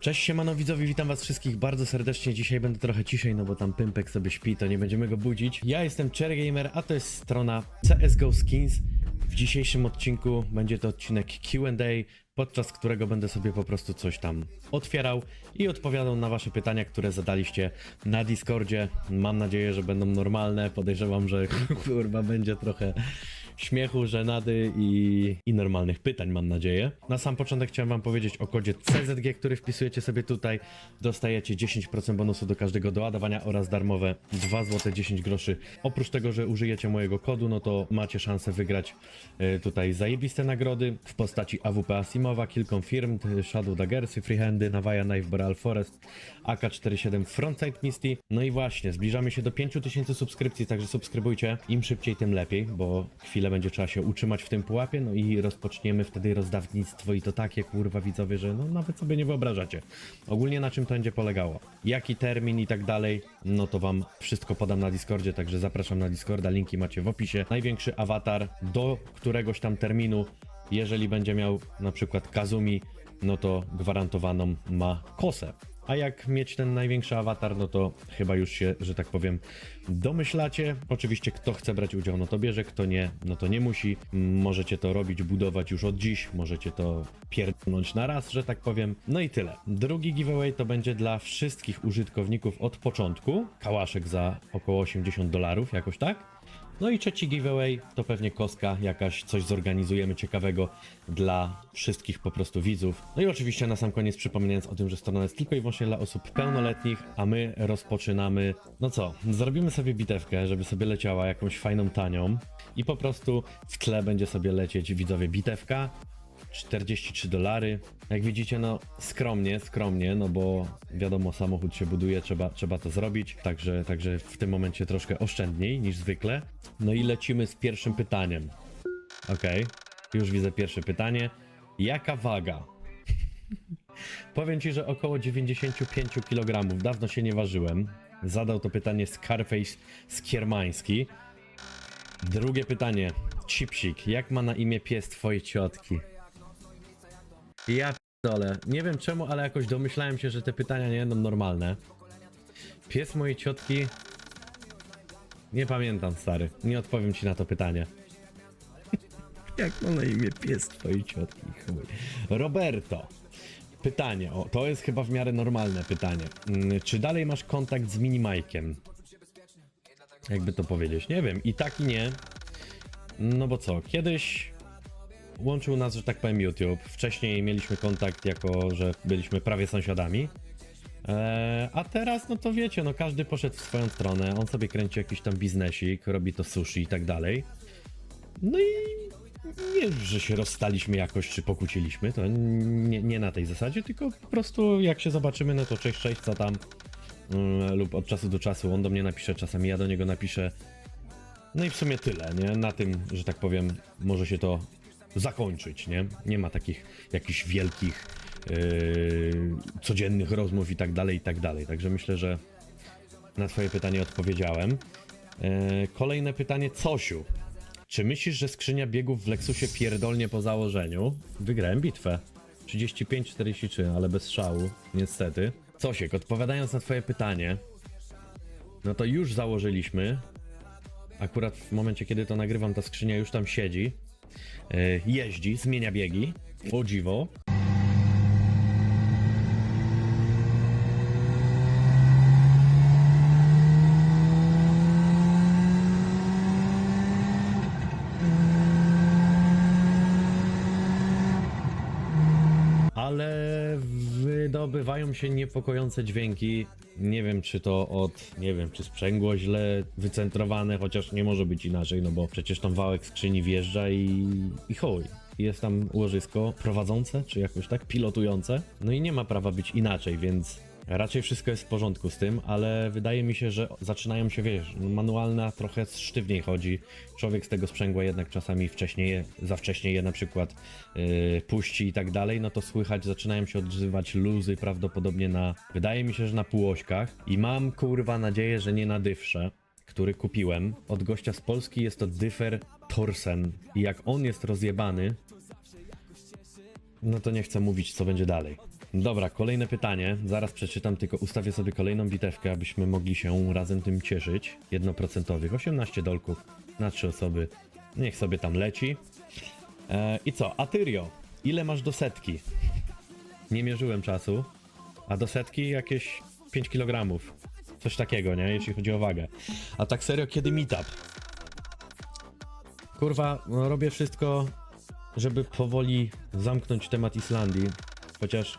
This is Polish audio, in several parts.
Cześć siemano widzowie, witam was wszystkich bardzo serdecznie. Dzisiaj będę trochę ciszej, no bo tam Pympek sobie śpi, to nie będziemy go budzić. Ja jestem Cherry Gamer, a to jest strona CSGO Skins. W dzisiejszym odcinku będzie to odcinek Q&A, podczas którego będę sobie po prostu coś tam otwierał i odpowiadał na wasze pytania, które zadaliście na Discordzie. Mam nadzieję, że będą normalne. Podejrzewam, że kurwa będzie trochę śmiechu, żenady i, i normalnych pytań, mam nadzieję. Na sam początek chciałem wam powiedzieć o kodzie CZG, który wpisujecie sobie tutaj. Dostajecie 10% bonusu do każdego doładowania oraz darmowe 2 zł 10 groszy. Oprócz tego, że użyjecie mojego kodu, no to macie szansę wygrać e, tutaj zajebiste nagrody w postaci AWP Asimowa, Kill Confirmed, Shadow Daggersy, Freehandy, Navaja Knife Boreal Forest, AK-47 Frontside Misty. No i właśnie, zbliżamy się do 5000 subskrypcji, także subskrybujcie. Im szybciej, tym lepiej, bo chwilę będzie trzeba się utrzymać w tym pułapie, no i rozpoczniemy wtedy rozdawnictwo i to takie kurwa widzowie, że no nawet sobie nie wyobrażacie. Ogólnie na czym to będzie polegało, jaki termin i tak dalej, no to wam wszystko podam na Discordzie, także zapraszam na Discorda, linki macie w opisie. Największy awatar do któregoś tam terminu, jeżeli będzie miał na przykład Kazumi, no to gwarantowaną ma kosę. A jak mieć ten największy awatar, no to chyba już się, że tak powiem, domyślacie. Oczywiście, kto chce brać udział, no to bierze, kto nie, no to nie musi. Możecie to robić, budować już od dziś, możecie to pierdolnąć na raz, że tak powiem. No i tyle. Drugi giveaway to będzie dla wszystkich użytkowników od początku. Kałaszek za około 80 dolarów, jakoś tak. No i trzeci giveaway to pewnie kostka jakaś, coś zorganizujemy ciekawego dla wszystkich po prostu widzów. No i oczywiście na sam koniec przypominając o tym, że strona jest tylko i wyłącznie dla osób pełnoletnich, a my rozpoczynamy, no co, zrobimy sobie bitewkę, żeby sobie leciała jakąś fajną tanią i po prostu w tle będzie sobie lecieć widzowie bitewka, 43 dolary. Jak widzicie, no skromnie, skromnie, no bo wiadomo, samochód się buduje, trzeba, trzeba to zrobić, także, także w tym momencie troszkę oszczędniej niż zwykle. No i lecimy z pierwszym pytaniem. Okej, już widzę pierwsze pytanie. Jaka waga? Powiem ci, że około 95 kg. Dawno się nie ważyłem. Zadał to pytanie Scarface Skiermański. Drugie pytanie. Cipsik, jak ma na imię pies twojej ciotki? Ja dole. Nie wiem czemu, ale jakoś domyślałem się, że te pytania nie będą normalne. Pies mojej ciotki. Nie pamiętam, stary. Nie odpowiem ci na to pytanie. Jak ma na imię pies twojej ciotki? Chuj. Roberto. Pytanie, o, to jest chyba w miarę normalne pytanie. Mm, Czy dalej masz kontakt z Minimajkiem? Jakby to powiedzieć, nie wiem. I tak i nie. No bo co, kiedyś łączył nas, że tak powiem, YouTube. Wcześniej mieliśmy kontakt jako, że byliśmy prawie sąsiadami. Eee, a teraz, no to wiecie, no każdy poszedł w swoją stronę. On sobie kręci jakiś tam biznesik, robi to sushi i tak dalej. No i nie, że się rozstaliśmy jakoś, czy pokłóciliśmy, to nie, nie na tej zasadzie, tylko po prostu jak się zobaczymy, no to cześć, cześć, co tam. Mm, lub od czasu do czasu on do mnie napisze, czasami ja do niego napiszę. No i w sumie tyle, nie? Na tym, że tak powiem, może się to zakończyć, nie? Nie ma takich jakichś wielkich yy, codziennych rozmów i tak dalej, i tak dalej. Także myślę, że na twoje pytanie odpowiedziałem. Yy, kolejne pytanie, Cosiu. Czy myślisz, że skrzynia biegów w Lexusie pierdolnie po założeniu? Wygrałem bitwę. 35-43, ale bez szału, niestety. Cosiek, odpowiadając na twoje pytanie, no to już założyliśmy. Akurat w momencie, kiedy to nagrywam, ta skrzynia już tam siedzi. Yy, jeździ, zmienia biegi. O dziwo. ale wydobywają się niepokojące dźwięki. Nie wiem, czy to od, nie wiem, czy sprzęgło źle wycentrowane, chociaż nie może być inaczej, no bo przecież tam wałek skrzyni wjeżdża i, i chuj. Jest tam łożysko prowadzące, czy jakoś tak, pilotujące. No i nie ma prawa być inaczej, więc raczej wszystko jest w porządku z tym, ale wydaje mi się, że zaczynają się, wiesz, manualna trochę sztywniej chodzi. Człowiek z tego sprzęgła jednak czasami wcześniej, za wcześnie je na przykład yy, puści i tak dalej, no to słychać, zaczynają się odzywać luzy prawdopodobnie na, wydaje mi się, że na półośkach i mam kurwa nadzieję, że nie na dyfrze który kupiłem od gościa z Polski. Jest to Dyfer Torsen. I jak on jest rozjebany, no to nie chcę mówić, co będzie dalej. Dobra, kolejne pytanie. Zaraz przeczytam, tylko ustawię sobie kolejną bitewkę, abyśmy mogli się razem tym cieszyć. Jednoprocentowych, 18 dolków na 3 osoby. Niech sobie tam leci. E, I co? Atyrio, ile masz do setki? Nie mierzyłem czasu, a do setki jakieś 5 kg. Coś takiego, nie? Jeśli chodzi o wagę. A tak serio, kiedy meetup? Kurwa, no robię wszystko, żeby powoli zamknąć temat Islandii. Chociaż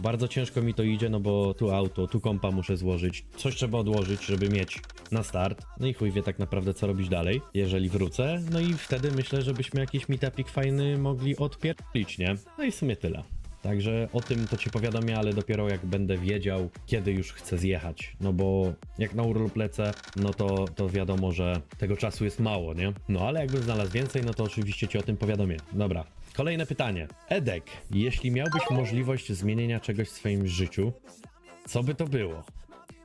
bardzo ciężko mi to idzie, no bo tu auto, tu kompa muszę złożyć, coś trzeba odłożyć, żeby mieć na start. No i chuj wie tak naprawdę co robić dalej, jeżeli wrócę. No i wtedy myślę, żebyśmy jakiś meetupik fajny mogli odpierdolić, nie? No i w sumie tyle. Także o tym to ci powiadomię, ale dopiero jak będę wiedział, kiedy już chcę zjechać. No bo jak na urlop lecę, no to, to wiadomo, że tego czasu jest mało, nie? No ale jakbym znalazł więcej, no to oczywiście ci o tym powiadomię. Dobra. Kolejne pytanie. Edek, jeśli miałbyś możliwość zmienienia czegoś w swoim życiu, co by to było?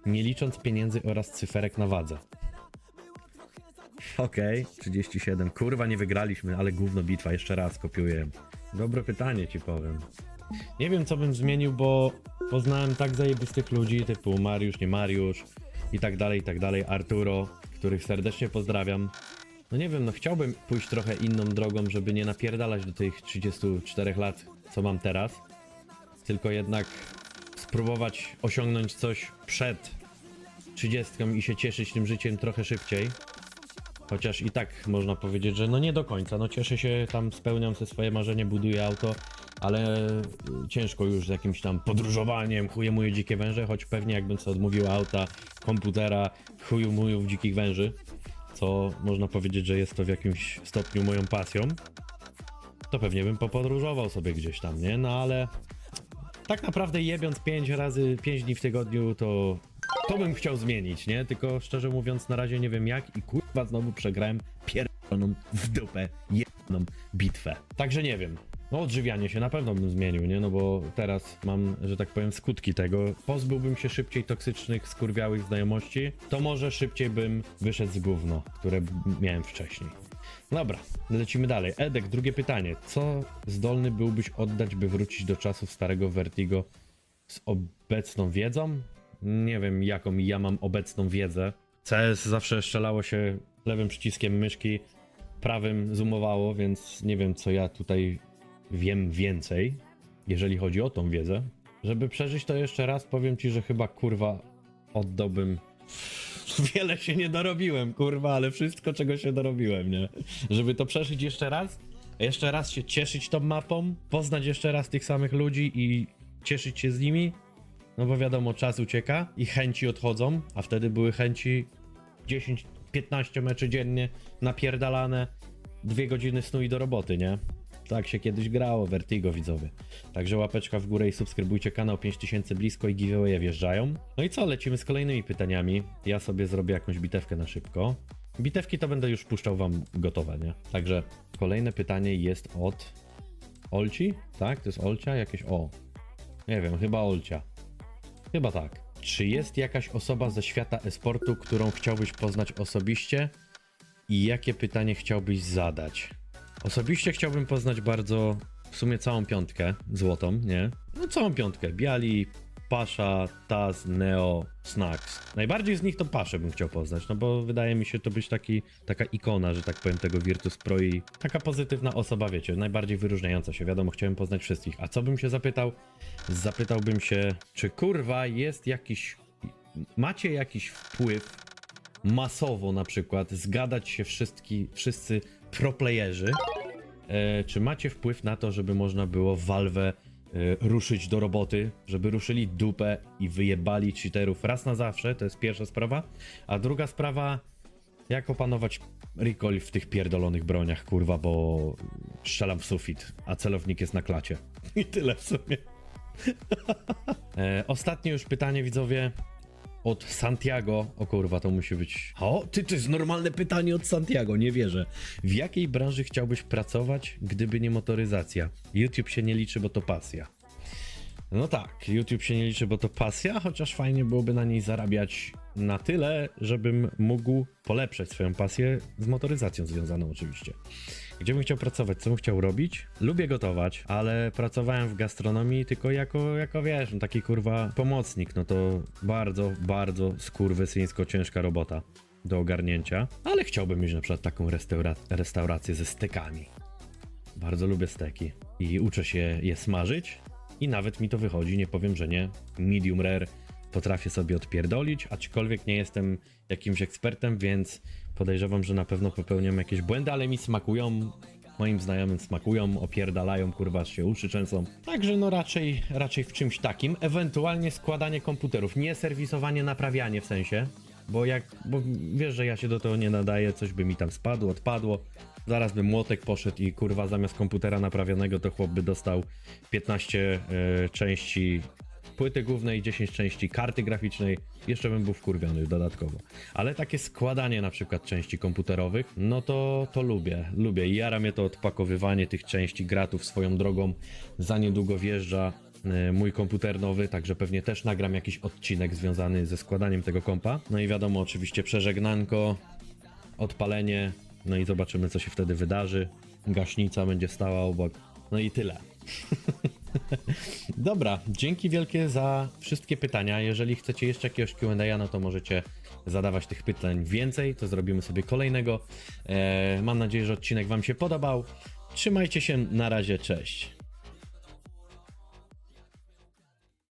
Nie licząc pieniędzy oraz cyferek na wadze. Okej, 37. Kurwa, nie wygraliśmy, ale gówno bitwa, jeszcze raz kopiuję. Dobre pytanie ci powiem. Nie wiem, co bym zmienił, bo poznałem tak zajebistych ludzi, typu Mariusz, nie Mariusz i tak dalej, i tak dalej, Arturo, których serdecznie pozdrawiam. No nie wiem, no chciałbym pójść trochę inną drogą, żeby nie napierdalać do tych 34 lat, co mam teraz, tylko jednak spróbować osiągnąć coś przed 30 i się cieszyć tym życiem trochę szybciej. Chociaż i tak można powiedzieć, że no nie do końca. No cieszę się, tam spełniam sobie swoje marzenie, buduję auto, ale y, ciężko już z jakimś tam podróżowaniem, chuje moje dzikie węże, choć pewnie jakbym sobie odmówił auta, komputera, chuju mujów dzikich węży, co można powiedzieć, że jest to w jakimś stopniu moją pasją, to pewnie bym popodróżował sobie gdzieś tam, nie? No ale tak naprawdę jebiąc 5 razy, 5 dni w tygodniu, to to bym chciał zmienić, nie? Tylko szczerze mówiąc, na razie nie wiem jak i kurwa znowu przegrałem pierdoloną w dupę jedną bitwę. Także nie wiem. No odżywianie się na pewno bym zmienił, nie? No bo teraz mam, że tak powiem, skutki tego. Pozbyłbym się szybciej toksycznych, skurwiałych znajomości, to może szybciej bym wyszedł z gówno, które miałem wcześniej. Dobra, lecimy dalej. Edek, drugie pytanie. Co zdolny byłbyś oddać, by wrócić do czasów starego Vertigo z obecną wiedzą? Nie wiem, jaką ja mam obecną wiedzę. CS zawsze strzelało się lewym przyciskiem myszki, prawym zoomowało, więc nie wiem, co ja tutaj wiem więcej, jeżeli chodzi o tą wiedzę. Żeby przeżyć to jeszcze raz, powiem ci, że chyba kurwa oddałbym. Wiele się nie dorobiłem, kurwa, ale wszystko, czego się dorobiłem, nie? Żeby to przeżyć jeszcze raz, jeszcze raz się cieszyć tą mapą, poznać jeszcze raz tych samych ludzi i cieszyć się z nimi, no bo wiadomo, czas ucieka i chęci odchodzą, a wtedy były chęci 10-15 meczy dziennie, napierdalane, dwie godziny snu i do roboty, nie? Tak się kiedyś grało, Vertigo widzowie. Także łapeczka w górę i subskrybujcie kanał 5000 blisko i giveawaye wjeżdżają. No i co, lecimy z kolejnymi pytaniami. Ja sobie zrobię jakąś bitewkę na szybko. Bitewki to będę już puszczał wam gotowe, nie? Także kolejne pytanie jest od Olci, tak? To jest Olcia? Jakieś O. Nie wiem, chyba Olcia. Chyba tak. Czy jest jakaś osoba ze świata esportu, którą chciałbyś poznać osobiście i jakie pytanie chciałbyś zadać? Osobiście chciałbym poznać bardzo, w sumie całą piątkę złotą, nie? No całą piątkę. Biali, Pasza, Taz, Neo, Snacks. Najbardziej z nich to Paszę bym chciał poznać, no bo wydaje mi się to być taki, taka ikona, że tak powiem, tego Virtus Pro i taka pozytywna osoba, wiecie, najbardziej wyróżniająca się. Wiadomo, chciałem poznać wszystkich. A co bym się zapytał? Zapytałbym się, czy kurwa jest jakiś... Macie jakiś wpływ masowo na przykład zgadać się wszystki, wszyscy proplayerzy, czy macie wpływ na to, żeby można było Valve e, ruszyć do roboty, żeby ruszyli dupę i wyjebali cheaterów raz na zawsze, to jest pierwsza sprawa, a druga sprawa, jak opanować recoil w tych pierdolonych broniach, kurwa, bo strzelam w sufit, a celownik jest na klacie. I tyle w sumie. e, ostatnie już pytanie, widzowie od Santiago. O kurwa, to musi być. O, ty, to jest normalne pytanie od Santiago, nie wierzę. W jakiej branży chciałbyś pracować, gdyby nie motoryzacja? YouTube się nie liczy, bo to pasja. No tak, YouTube się nie liczy, bo to pasja, chociaż fajnie byłoby na niej zarabiać na tyle, żebym mógł polepszać swoją pasję z motoryzacją związaną oczywiście. Gdzie bym chciał pracować? Co bym chciał robić? Lubię gotować, ale pracowałem w gastronomii tylko jako, jako wiesz, no taki kurwa pomocnik. No to bardzo, bardzo skurwysyńsko ciężka robota do ogarnięcia. Ale chciałbym mieć na przykład taką restaura- restaurację ze stekami. Bardzo lubię steki i uczę się je smażyć i nawet mi to wychodzi, nie powiem, że nie. Medium rare potrafię sobie odpierdolić, aczkolwiek nie jestem jakimś ekspertem, więc podejrzewam, że na pewno popełniam jakieś błędy, ale mi smakują. Moim znajomym smakują, opierdalają, kurwa, się uszy częsą. Także no raczej, raczej w czymś takim. Ewentualnie składanie komputerów, nie serwisowanie, naprawianie w sensie. Bo jak, bo wiesz, że ja się do tego nie nadaję, coś by mi tam spadło, odpadło. Zaraz by młotek poszedł i kurwa zamiast komputera naprawionego to chłop by dostał 15 e, części płyty głównej, 10 części karty graficznej, jeszcze bym był wkurwiony dodatkowo. Ale takie składanie na przykład części komputerowych, no to, to lubię, lubię. I jara mnie to odpakowywanie tych części gratów swoją drogą. Za niedługo wjeżdża e, mój komputer nowy, także pewnie też nagram jakiś odcinek związany ze składaniem tego kompa. No i wiadomo, oczywiście przeżegnanko, odpalenie, no i zobaczymy, co się wtedy wydarzy. Gaśnica będzie stała obok. No i tyle. Dobra, dzięki wielkie za wszystkie pytania. Jeżeli chcecie jeszcze jakiegoś Q&A, no to możecie zadawać tych pytań więcej, to zrobimy sobie kolejnego. Eee, mam nadzieję, że odcinek Wam się podobał. Trzymajcie się, na razie, cześć.